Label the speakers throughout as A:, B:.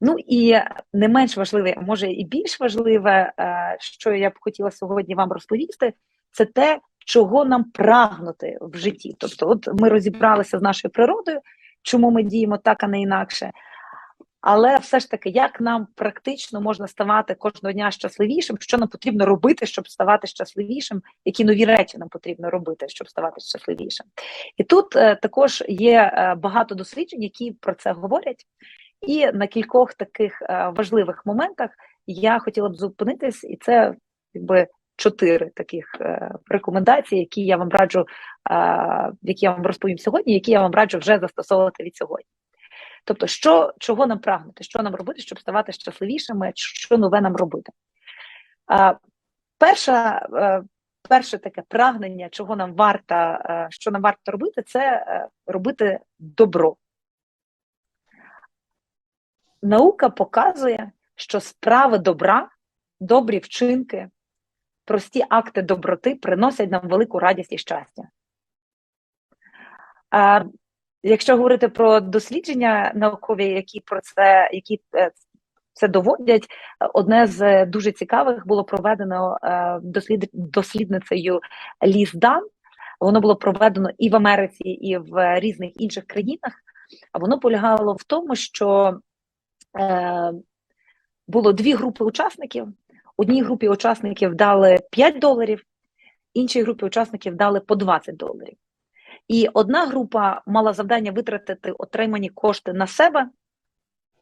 A: Ну і не менш важливе, може і більш важливе, е, що я б хотіла сьогодні вам розповісти, це те, чого нам прагнути в житті. Тобто, от ми розібралися з нашою природою, чому ми діємо так, а не інакше. Але все ж таки, як нам практично можна ставати кожного дня щасливішим, що нам потрібно робити, щоб ставати щасливішим, які нові речі нам потрібно робити, щоб ставати щасливішим. І тут е, також є е, багато досліджень, які про це говорять. І на кількох таких е, важливих моментах я хотіла б зупинитись, і це якби чотири таких е, рекомендації, які я вам раджу, е, які я вам розповім сьогодні, які я вам раджу вже застосовувати від сьогодні. Тобто, що чого нам прагнути, що нам робити, щоб ставати щасливішими, що нове нам робити? Перша, перше таке прагнення, чого нам варто, що нам варто робити, це робити добро. Наука показує, що справи добра, добрі вчинки, прості акти доброти приносять нам велику радість і щастя. А, Якщо говорити про дослідження наукові, які про це які е, це доводять, одне з дуже цікавих було проведено е, дослід, дослідницею Ліз Дан. Воно було проведено і в Америці, і в різних інших країнах. А воно полягало в тому, що було дві групи учасників. Одній групі учасників дали 5 доларів, іншій групі учасників дали по 20 доларів. І одна група мала завдання витратити отримані кошти на себе,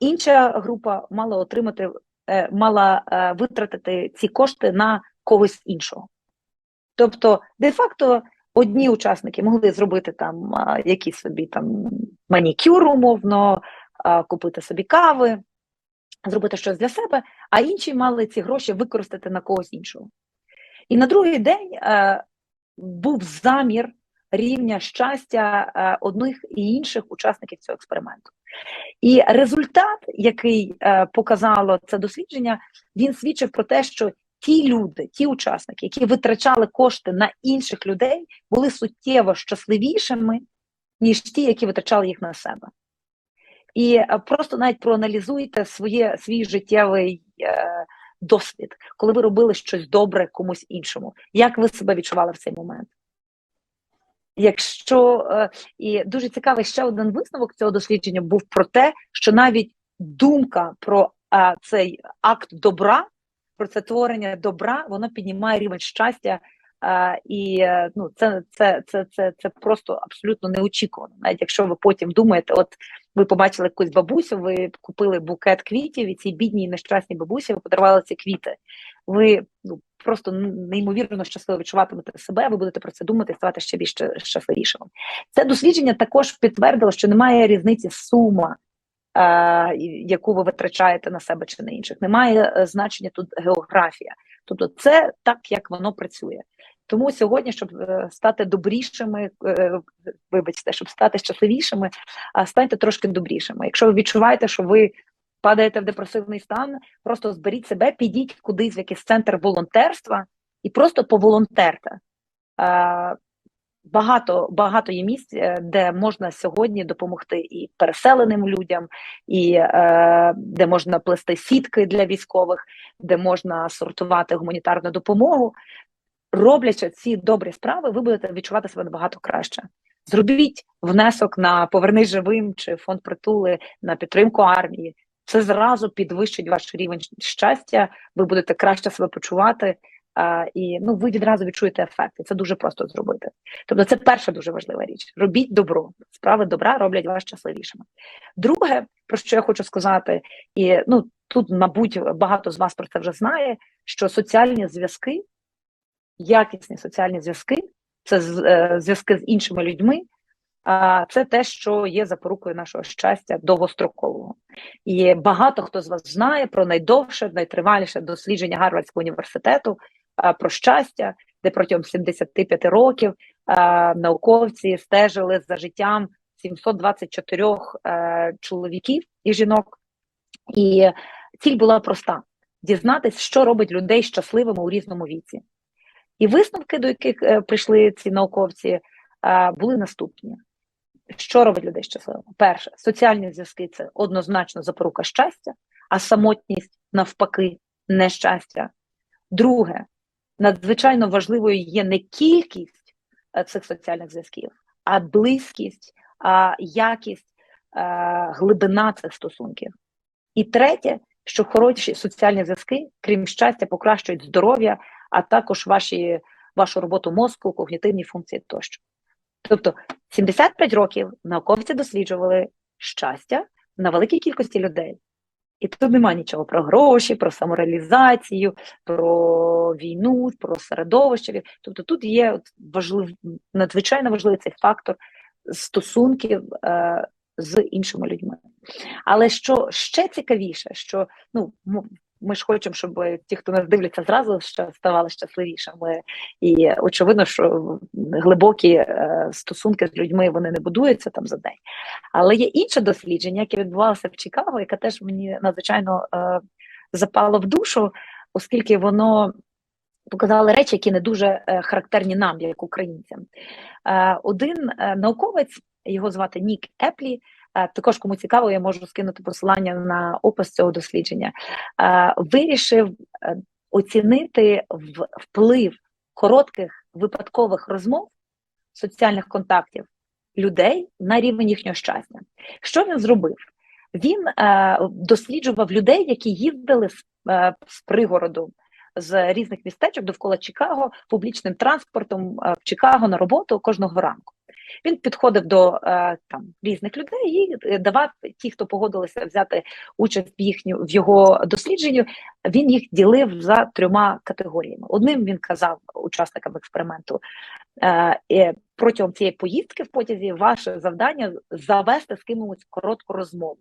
A: інша група мала отримати, е, мала е, витратити ці кошти на когось іншого. Тобто, де-факто, одні учасники могли зробити там якийсь собі там манікюр, умовно, купити собі кави, зробити щось для себе, а інші мали ці гроші використати на когось іншого. І на другий день е, був замір рівня щастя е, одних і інших учасників цього експерименту. І результат, який е, показало це дослідження, він свідчив про те, що ті люди, ті учасники, які витрачали кошти на інших людей, були суттєво щасливішими, ніж ті, які витрачали їх на себе. І е, просто навіть проаналізуйте своє, свій життєвий е, досвід, коли ви робили щось добре комусь іншому. Як ви себе відчували в цей момент? Якщо е, і дуже цікавий ще один висновок цього дослідження був про те, що навіть думка про е, цей акт добра, про це творення добра, воно піднімає рівень щастя. Uh, і е, ну, це це, це, це, це просто абсолютно неочікувано. Навіть якщо ви потім думаєте, от ви побачили якусь бабусю, ви купили букет квітів, і цій бідній нещасній бабусі ви подарували ці квіти. Ви ну, просто неймовірно щасливо відчуватимете себе, ви будете про це думати і ставати ще більш щасливішими. Це дослідження також підтвердило, що немає різниці сума, е, яку ви витрачаєте на себе чи на інших. Немає е, значення тут географія. Тобто, це так, як воно працює. Тому сьогодні, щоб е, стати добрішими, е, вибачте, щоб стати щасливішими, станьте трошки добрішими. Якщо ви відчуваєте, що ви падаєте в депресивний стан, просто зберіть себе, підіть кудись в якийсь центр волонтерства і просто поволонтерте. Багато багато є місць, е, де можна сьогодні допомогти і переселеним людям, і е, де можна плести сітки для військових, де можна сортувати гуманітарну допомогу роблячи ці добрі справи, ви будете відчувати себе набагато краще. Зробіть внесок на поверни живим чи фонд притули на підтримку армії. Це зразу підвищить ваш рівень щастя. Ви будете краще себе почувати. А, І ну ви відразу відчуєте ефекти. Це дуже просто зробити. Тобто, це перша дуже важлива річ. Робіть добро. Справи добра роблять вас щасливішими. Друге, про що я хочу сказати, і ну тут, мабуть, багато з вас про це вже знає, що соціальні зв'язки якісні соціальні зв'язки, це е, зв'язки з іншими людьми, це те, що є запорукою нашого щастя довгострокового. І багато хто з вас знає про найдовше, найтриваліше дослідження Гарвардського університету про щастя, де протягом 75 років науковці стежили за життям 724 е, чоловіків і жінок. І ціль була проста: дізнатися, що робить людей щасливими у різному віці. І висновки, до яких е, прийшли ці науковці, е, були наступні: що робить людей щасливими? Перше, соціальні зв'язки це однозначно запорука щастя, а самотність навпаки нещастя. Друге, надзвичайно важливою є не кількість е, цих соціальних зв'язків, а близькість, а якість, е, глибина цих стосунків. І третє, що хороші соціальні зв'язки, крім щастя, покращують здоров'я, а також ваші, вашу роботу мозку, когнітивні функції тощо. Тобто 75 років науковці досліджували щастя на великій кількості людей. І тут немає нічого про гроші, про самореалізацію, про війну, про середовище. Тобто тут є важлив, надзвичайно важливий цей фактор стосунків е, з іншими людьми. Але що ще цікавіше, що ну ми ж хочемо, щоб ті, хто нас дивляться, зразу ставали щасливішими, і очевидно, що глибокі е, стосунки з людьми вони не будуються там за день. Але є інше дослідження, яке відбувалося в Чикаго, яке теж мені надзвичайно е, запало в душу, оскільки воно. Показали речі, які не дуже е, характерні нам, як українцям. Один науковець, його звати Нік Еплі, також кому цікаво, я можу скинути посилання на опис цього дослідження. Е, вирішив е, оцінити вплив коротких випадкових розмов, соціальних контактів людей на рівень їхнього щастя. Що він зробив? Він досліджував людей, які їздили з, з пригороду. З різних містечок довкола Чикаго публічним транспортом в Чикаго на роботу кожного ранку. Він підходив до е, там різних людей і е, давав ті, хто погодилися взяти участь в їхню в його дослідженню. Він їх ділив за трьома категоріями. Одним він казав учасникам експерименту е, протягом цієї поїздки в потязі ваше завдання завести з кимось коротку розмову,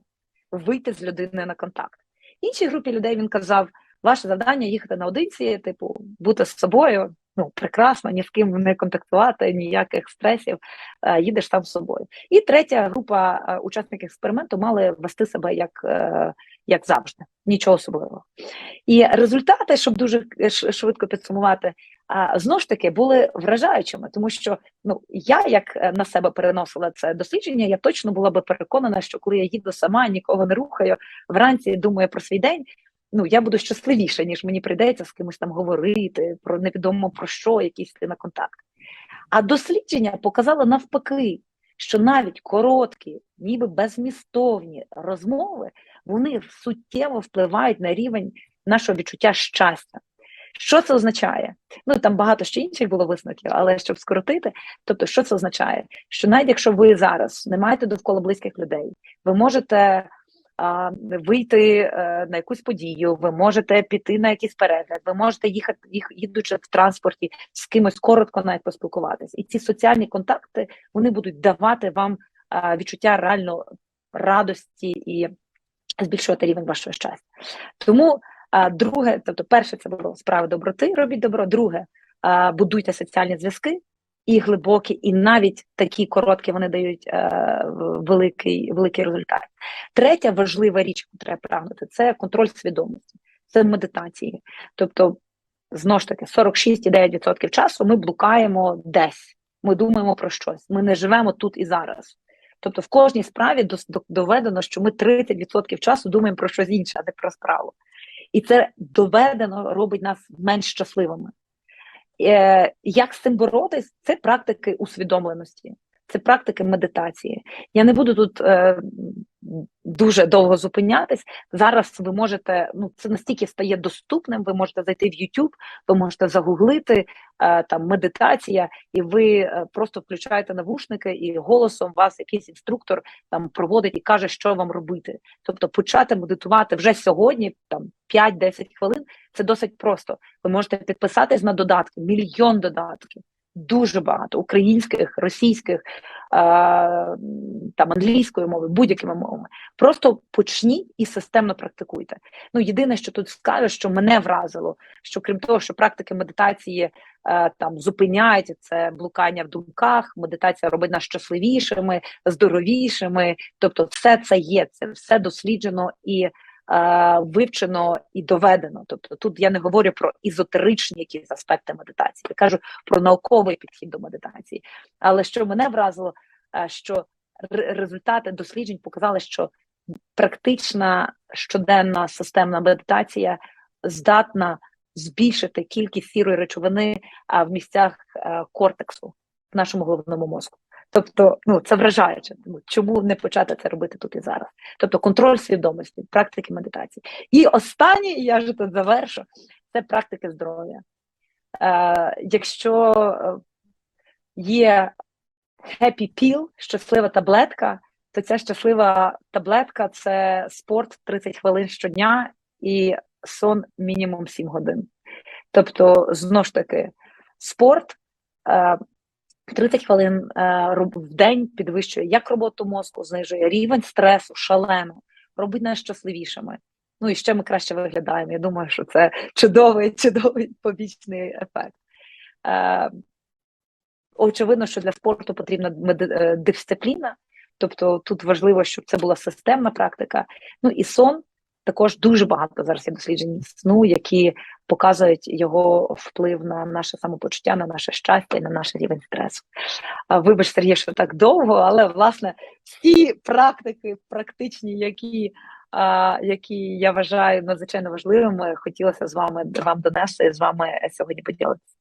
A: вийти з людиною на контакт. Іншій групі людей він казав. Ваше завдання їхати наодинці, типу, бути з собою, ну прекрасно, ні з ким не контактувати, ніяких стресів, е, їдеш сам з собою. І третя група е, учасників експерименту мали вести себе як е, як завжди, нічого особливого. І результати, щоб дуже швидко підсумувати, знову ж таки були вражаючими, тому що ну я як на себе переносила це дослідження, я точно була би переконана, що коли я їду сама, нікого не рухаю вранці, думаю про свій день ну я буду щасливіша, ніж мені прийдеться з кимось там говорити про невідомо про що, якісь на контакт. А дослідження показало навпаки, що навіть короткі, ніби безмістовні розмови, вони суттєво впливають на рівень нашого відчуття щастя. Що це означає? Ну там багато ще інших було висновків, але щоб скоротити, тобто, що це означає? Що навіть якщо ви зараз не маєте довкола близьких людей, ви можете вийти е, на якусь подію, ви можете піти на якийсь перегляд, ви можете їхати їх їдучи в транспорті з кимось коротко навіть поспілкуватись. І ці соціальні контакти вони будуть давати вам відчуття реально радості і збільшувати рівень вашого щастя. Тому друге, тобто, перше, це було справи доброти, робіть добро. Друге, будуйте соціальні зв'язки і глибокі, і навіть такі короткі вони дають е, великий великий результат. Третя важлива річ, яку треба прагнути, це контроль свідомості, це медитації. Тобто, знову ж таки, 46,9% часу ми блукаємо десь, ми думаємо про щось, ми не живемо тут і зараз. Тобто в кожній справі доведено, що ми 30% часу думаємо про щось інше, а не про справу. І це доведено робить нас менш щасливими. Е, як з цим боротись? Це практики усвідомленості, це практики медитації. Я не буду тут е, дуже довго зупинятись. Зараз ви можете, ну це настільки стає доступним. Ви можете зайти в YouTube, ви можете загуглити е, там медитація, і ви е, просто включаєте навушники, і голосом вас якийсь інструктор там проводить і каже, що вам робити. Тобто, почати медитувати вже сьогодні, там 5-10 хвилин. Це досить просто. Ви можете підписатись на додатки, мільйон додатків дуже багато українських, російських, е, там англійської мови, будь-якими мовами. Просто почніть і системно практикуйте. Ну єдине, що тут скажу, що мене вразило, що крім того, що практики медитації е, там зупиняють це блукання в думках, медитація робить нас щасливішими, здоровішими. Тобто, все це є, це все досліджено і. Е, вивчено і доведено. Тобто тут я не говорю про ізотеричні якісь аспекти медитації, я кажу про науковий підхід до медитації. Але що мене вразило, е, що ре- результати досліджень показали, що практична щоденна системна медитація здатна збільшити кількість сірої речовини в місцях е, кортексу в нашому головному мозку. Тобто, ну це вражаюче. Чому не почати це робити тут і зараз? Тобто, контроль свідомості, практики медитації. І останнє, я вже тут завершу, це практики здоров'я. Е, якщо е, є happy pill, щаслива таблетка, то ця щаслива таблетка це спорт 30 хвилин щодня і сон мінімум 7 годин. Тобто, знову ж таки, спорт е, 30 хвилин е, в день підвищує як роботу мозку, знижує рівень стресу, шалено, робить нас щасливішими. Ну і ще ми краще виглядаємо. Я думаю, що це чудовий, чудовий побічний ефект. Е, очевидно, що для спорту потрібна е, дисципліна, тобто тут важливо, щоб це була системна практика. Ну і сон також дуже багато зараз є досліджень сну, які показують його вплив на наше самопочуття, на наше щастя і на наш рівень стресу. Вибач, Сергій, що так довго, але власне всі практики практичні, які, які я вважаю надзвичайно важливими, хотілося з вами вам донести і з вами сьогодні поділитися.